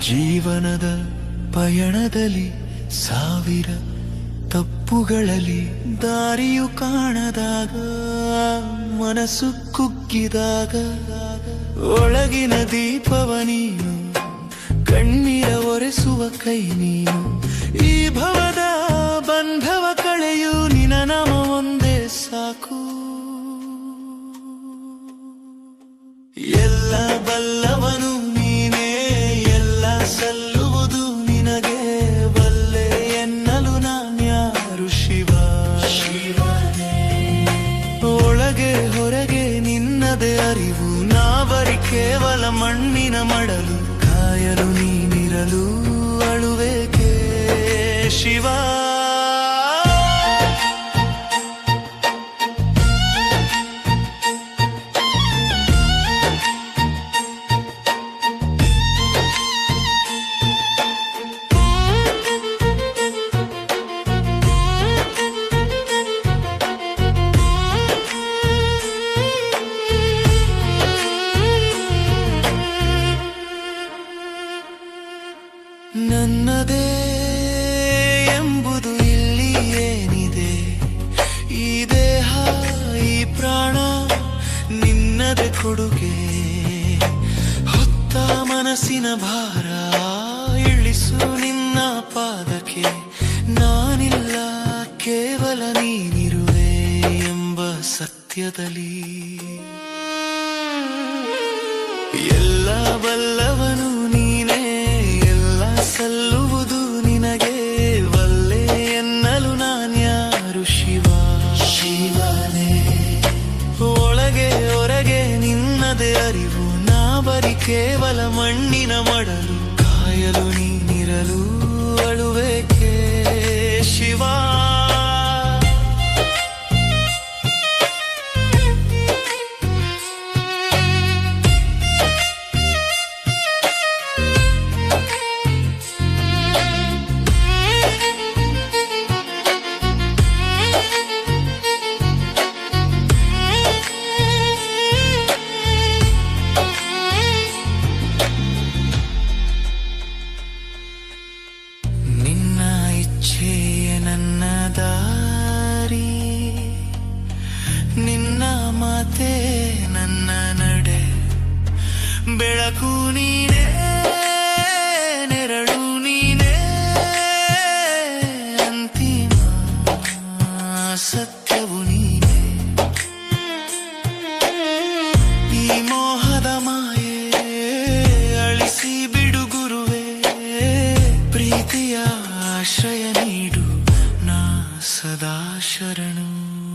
ಜೀವನದ ಪಯಣದಲ್ಲಿ ಸಾವಿರ ತಪ್ಪುಗಳಲ್ಲಿ ದಾರಿಯು ಕಾಣದಾಗ, ಮನಸ್ಸು ಕುಗ್ಗಿದಾಗ, ಒಳಗಿನ ದೀಪವ ನೀನು, ಕಣ್ಣೀರ ಒರೆಸುವ ಕೈ ನೀನು, ಈ ಭವದ ಬಂಧವ ಕಳೆಯು ನಿನ್ನ ನಾಮ ಒಂದೇ ಸಾಕು. ನಿನ್ನದೇ ಅರಿವು ನಾವರಿ ಕೇವಲ ಮಣ್ಣಿನ ಮಡಲು ಕಾಯಲು ನೀನಿರಲು ಅಳುವೇಕೆ ನನ್ನದೇ ಎಂಬುದು ಇಲ್ಲಿ ಏನಿದೆ? ಈ ದೇಹ ಪ್ರಾಣ, ನಿನ್ನದೇ ಕೊಡುಗೆ. ಹೊತ್ತ ಮನಸ್ಸಿನ ಭಾರ, ಇಳಿಸು ನಿನ್ನ ಪಾದಕ್ಕೆ. ನಾನಿಲ್ಲ, ಕೇವಲ ನೀನಿರುವೆ ಎಂಬ ಸತ್ಯದಲ್ಲಿ. ಎಲ್ಲ ಬಲ್ಲವನು ಕೇವಲ ಮಣ್ಣಿನ ಮಡಲು ಕಾಯಲು ನೀನಿರಲು ಅಳುವೇಕೆ ಶಿವ. ಸತ್ಯವು ನೀನೆ. ಈ ಮೋಹದ ಮಾಯೆ ಅಳಿಸಿ ಬಿಡು ಗುರುವೆ. ಪ್ರೀತಿಯ ಆಶ್ರಯ ನೀಡು ನಾ ಸದಾ ಶರಣು.